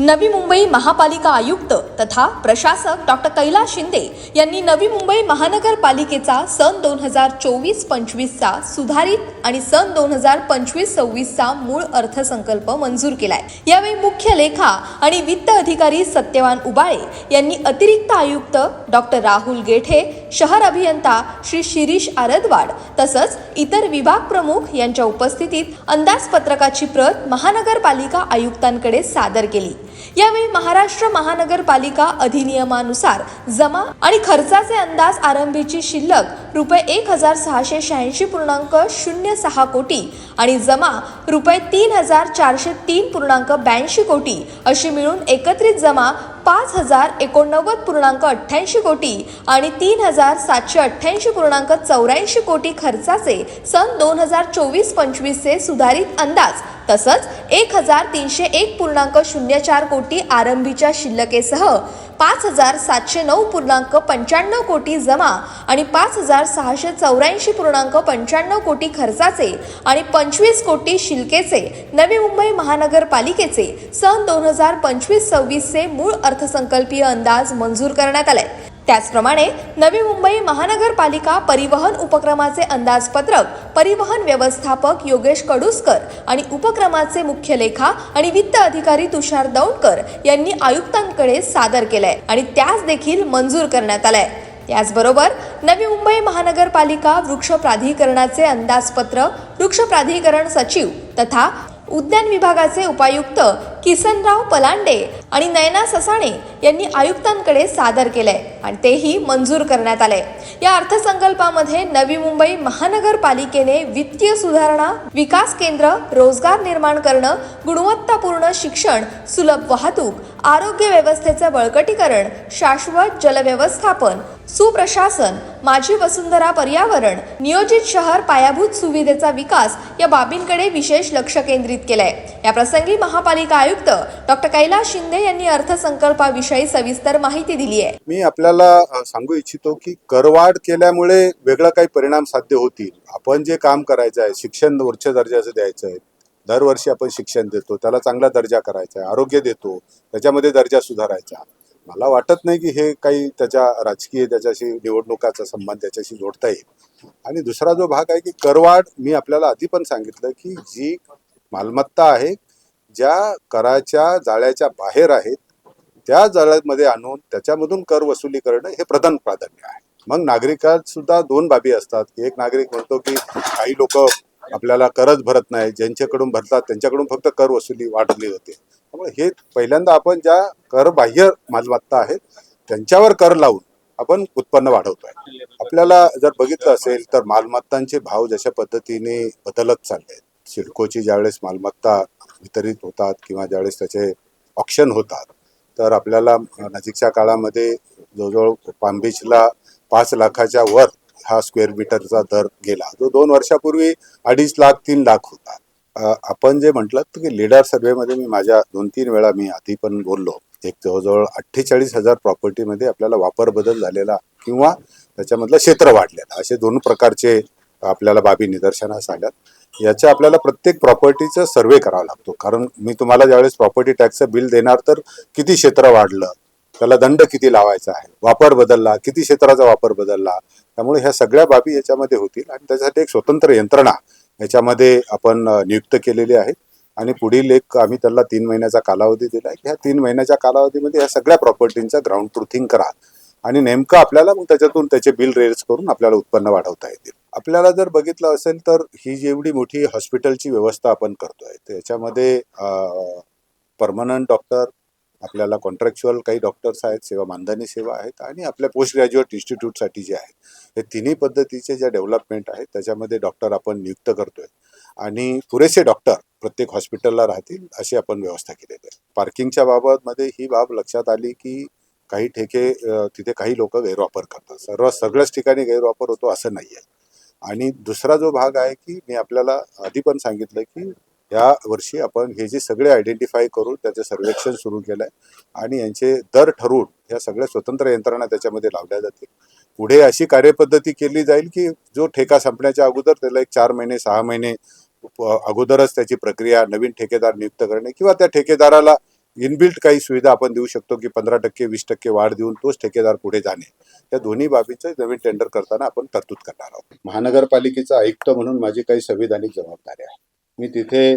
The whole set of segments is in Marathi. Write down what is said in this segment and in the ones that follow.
नवी मुंबई महापालिका आयुक्त तथा प्रशासक डॉक्टर कैलास शिंदे यांनी नवी मुंबई महानगरपालिकेचा सन दोन हजार चोवीस पंचवीसचा सुधारित आणि सन दोन हजार पंचवीस सव्वीसचा मूळ अर्थसंकल्प मंजूर केलाय. यावेळी मुख्य लेखा आणि वित्त अधिकारी सत्यवान उबाळे यांनी अतिरिक्त आयुक्त डॉक्टर राहुल गेठे शहर अभियंता श्री शिरीष आरदवाड तसंच इतर विभाग प्रमुख यांच्या उपस्थितीत अंदाजपत्रकाची प्रत महानगरपालिका आयुक्तांकडे सादर केली. यावेळी महाराष्ट्र महानगरपालिका अधिनियमानुसार जमा आणि खर्चाचे अंदाज आरंभीची शिल्लक रुपये एक हजार सहाशे शहाऐंशी पूर्णांक शून्य सहा कोटी आणि जमा रुपये तीन हजार चारशे तीन पूर्णांक ब्याऐंशी कोटी अशी मिळून एकत्रित जमा पाच हजार एकोणनव्वद पूर्णांक अठ्ठ्याऐंशी कोटी आणि तीन हजार सातशे अठ्ठ्याऐंशी पूर्णांक चौऱ्याऐंशी कोटी खर्चाचे सन दोन हजार चोवीस पंचवीसचे सुधारित अंदाज तसंच एक हजार तीनशे एक पूर्णांक शून्य चार कोटी आरंभीच्या शिल्लकेसह पाच हजार सातशे नऊ पूर्णांक पंच्याण्णव कोटी जमा आणि पाच हजार सहाशे चौऱ्याऐंशी पूर्णांक पंच्याण्णव कोटी खर्चाचे आणि पंचवीस कोटी शिल्केचे नवी मुंबई महानगरपालिकेचे सन दोन हजार पंचवीस सव्वीसचे मूळ अर्थसंकल्पीय अंदाज मंजूर करण्यात आले त्याचप्रमाणे नवी मुंबई महानगरपालिका परिवहन उपक्रमाचे अंदाजपत्रक परिवहन व्यवस्थापक योगेश कडुसकर आणि उपक्रमाचे मुख्य लेखा आणि वित्त अधिकारी तुषार दौंडकर यांनी आयुक्तांकडे सादर केलंय आणि त्यास देखील मंजूर करण्यात आलंय. त्याचबरोबर नवी मुंबई महानगरपालिका वृक्ष प्राधिकरणाचे अंदाजपत्र वृक्ष प्राधिकरण सचिव तथा उद्यान विभागाचे उपायुक्त किसनराव पलांडे आणि नयना ससाणे यांनी आयुक्तांकडे सादर केलंय आणि तेही मंजूर करण्यात आले या अर्थसंकल्पामध्ये नवी मुंबई महानगरपालिकेने वित्तीय सुधारणा विकास केंद्र रोजगार निर्माण करणं गुणवत्तापूर्ण शिक्षण सुलभ वाहतूक आरोग्य व्यवस्थेचं बळकटीकरण शाश्वत जलव्यवस्थापन सुप्रशासन माझी वसुंधरा पर्यावरण नियोजित शहर पायाभूत सुविधेचा विकास या बाबींकडे विशेष लक्ष केंद्रित केलंय. या प्रसंगी महापालिका आयुक्त डॉक्टर कैलास शिंदे यांनी अर्थसंकल्पाविषयी सविस्तर माहिती दिली आहे. मी आपल्याला सांगू इच्छितो की करवाढ केल्यामुळे वेगळं काही परिणाम साध्य होतील. आपण जे काम करायचं आहे शिक्षण उच्च दर्जाचं द्यायचं आहे दरवर्षी आपण शिक्षण देतो त्याला चांगला दर्जा करायचा आहे आरोग्य देतो त्याच्यामध्ये दर्जा सुधारायचा. मला वाटत नाही की हे काही त्याच्या राजकीय त्याच्याशी निवडणुकाचा संबंध त्याच्याशी जोडता येईल. आणि दुसरा जो भाग आहे की करवाढ मी आपल्याला आधी पण सांगितलं की जी मालमत्ता आहे ज्या कराच्या जाळ्याच्या बाहेर आहेत त्या जाळ्यामध्ये आणून त्याच्यामधून कर वसुली करणं हे प्रधान प्राधान्य आहे. मग नागरिकात सुद्धा दोन बाबी असतात. की एक नागरिक म्हणतो की काही लोक आपल्याला करच भरत नाही. ज्यांच्याकडून भरतात त्यांच्याकडून फक्त कर वसुली वाढवली जाते त्यामुळे हे पहिल्यांदा आपण ज्या करबाह्य मालमत्ता आहेत त्यांच्यावर कर लावून आपण उत्पन्न वाढवतोय. आपल्याला जर बघितलं असेल तर मालमत्तांचे भाव जशा पद्धतीने बदलत चालले आहेत. सिडकोची ज्यावेळेस मालमत्ता वितरित होतात किंवा ज्यावेळेस त्याचे ऑप्शन होतात तर आपल्याला नजीकच्या काळामध्ये जवळजवळ पाम बीचला पाच लाखाच्या वर हा स्क्वेअर मीटरचा दर गेला. जो दोन वर्षापूर्वी अडीच लाख तीन लाख होता. आपण जे म्हटलं की लीडर सर्वेमध्ये मी माझ्या दोन तीन वेळा मी आधी पण बोललो एक जवळजवळ अठ्ठेचाळीस हजार प्रॉपर्टीमध्ये आपल्याला वापर बदल झालेला किंवा त्याच्यामधलं क्षेत्र वाढलेलं असे दोन प्रकारचे आपल्याला बाबी निदर्शनास आल्यात. याच्या आपल्याला प्रत्येक प्रॉपर्टीचं सर्वे करावा लागतो. कारण मी तुम्हाला ज्यावेळेस प्रॉपर्टी टॅक्सचं बिल देणार तर किती क्षेत्र वाढलं त्याला दंड किती लावायचा आहे वापर बदलला किती क्षेत्राचा वापर बदलला त्यामुळे ह्या सगळ्या बाबी याच्यामध्ये होतील आणि त्याच्यासाठी एक स्वतंत्र यंत्रणा याच्यामध्ये आपण नियुक्त केलेली आहे. आणि पुढील एक आम्ही त्याला तीन महिन्याचा कालावधी दिला आहे. की ह्या तीन महिन्याच्या कालावधीमध्ये ह्या सगळ्या प्रॉपर्टींचा ग्राउंड ट्रुथिंग करा. आणि नेमकं आपल्याला मग त्याच्यातून त्याचे बिल रेज करून आपल्याला उत्पन्न वाढवता येतील. आपल्याला जर बघितलं असेल तर ही जेवढी मोठी हॉस्पिटलची व्यवस्था आपण करतोय त्याच्यामध्ये परमनंट डॉक्टर आपल्याला कॉन्ट्रॅक्च्युअल काही डॉक्टर्स आहेत सेवा मानधनी सेवा आहेत आणि आपल्या पोस्ट ग्रॅज्युएट इन्स्टिट्यूटसाठी जे आहेत. हे तिन्ही पद्धतीचे ज्या डेव्हलपमेंट आहेत त्याच्यामध्ये डॉक्टर आपण नियुक्त करतोय. आणि पुरेसे डॉक्टर प्रत्येक हॉस्पिटलला राहतील अशी आपण व्यवस्था केलेली आहे. पार्किंगच्या बाबतमध्ये ही बाब लक्षात आली की काही ठेके तिथे काही लोक गैरवापर करतात. सर्व सगळ्याच ठिकाणी गैरवापर होतो असं नाही आहे आणि दुसरा जो भाग आहे की मी आपल्याला आधी पण सांगितलं की या वर्षी आपण हे जे सगळे आयडेंटिफाय करून त्याचं सर्वेक्षण सुरू केलं आहे आणि यांचे दर ठरवून या सगळ्या स्वतंत्र यंत्रणा त्याच्यामध्ये लावल्या जातील. पुढे अशी कार्यपद्धती केली जाईल की जो ठेका संपण्याच्या अगोदर त्याला एक चार महिने सहा महिने अगोदरच त्याची प्रक्रिया नवीन ठेकेदार नियुक्त करणे किंवा त्या ठेकेदाराला इनबिल्ट काही सुविधा आपण देऊ शकतो की पंधरा टक्के वीस टक्के वाढ देऊन तोच ठेकेदार पुढे जाणे. या दोन्ही बाबीचं नवीन टेंडर करताना आपण तरतूद करणार आहोत. महानगरपालिकेचा आयुक्त म्हणून माझी काही संविधानिक जबाबदारी आहे. मी तिथे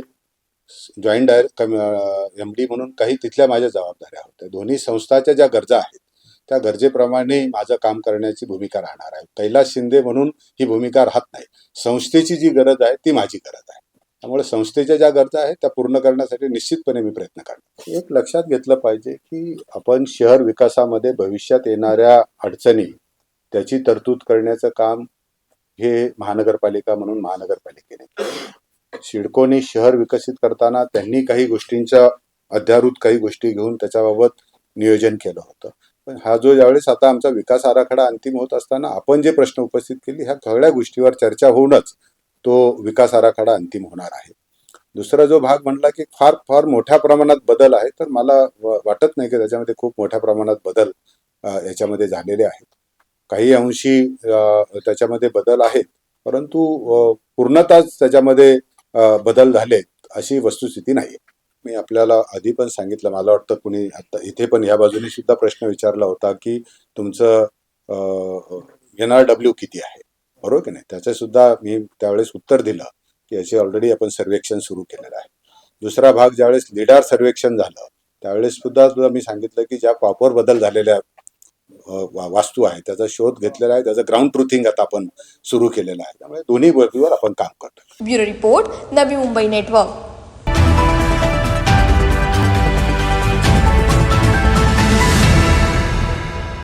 जॉईंट डायरेक्ट एम डी म्हणून काही तिथल्या माझ्या जबाबदाऱ्या होत्या. दोन्ही संस्थाच्या ज्या गरजा आहेत त्या गरजेप्रमाणे माझं काम करण्याची भूमिका राहणार आहे. कैलास शिंदे म्हणून ही भूमिका राहत नाही. संस्थेची जी गरज आहे ती माझी गरज आहे. त्यामुळे संस्थेच्या ज्या गरजा आहेत त्या पूर्ण करण्यासाठी निश्चितपणे मी प्रयत्न करणार एक लक्षात घेतलं पाहिजे की आपण शहर विकासामध्ये भविष्यात येणाऱ्या अडचणी त्याची तरतूद करण्याचं काम हे महानगरपालिका म्हणून महानगरपालिकेने केलं. सिडकोने शहर विकसित करताना त्यांनी काही गोष्टींच्या अध्यारूत काही गोष्टी घेऊन त्याच्याबाबत नियोजन केलं होतं पण हा जो ज्यावेळेस आता आमचा विकास आराखडा अंतिम होत असताना आपण जे प्रश्न उपस्थित केले ह्या सगळ्या गोष्टीवर चर्चा होऊनच तो विकास आराखडा अंतिम होणार आहे. दुसरा जो भाग म्हणला की फार फार मोठ्या प्रमाणात बदल आहे तर मला व- वाटत नाही की त्याच्यामध्ये खूप मोठ्या प्रमाणात बदल याच्यामध्ये झालेले आहेत. काही अंशी त्याच्यामध्ये बदल आहेत परंतु पूर्णतःच त्याच्यामध्ये बदल झालेत अशी वस्तुस्थिती नाही मी आपल्याला आधी पण सांगितलं मला वाटतं कुणी आता इथे पण या बाजूने सुद्धा प्रश्न विचारला होता की तुमचं एन आर डब्ल्यू किती आहे? बरोबर की नाही? त्याचं सुद्धा मी त्यावेळेस उत्तर दिलं की याचे ऑलरेडी आपण सर्वेक्षण सुरू केलेलं आहे. दुसरा भाग ज्यावेळेस लिडार सर्वेक्षण झालं त्यावेळेस सुद्धा सुद्धा मी सांगितलं की ज्या प्रॉपर बदल झालेल्या वास्तू आहे त्याचा शोध घेतलेला आहे त्याचं ग्राउंड ट्रुथिंग आता आपण सुरू केलेलं आहे. त्यामुळे दोन्ही बाजूवर आपण काम करतो bureau report Navi Mumbai network.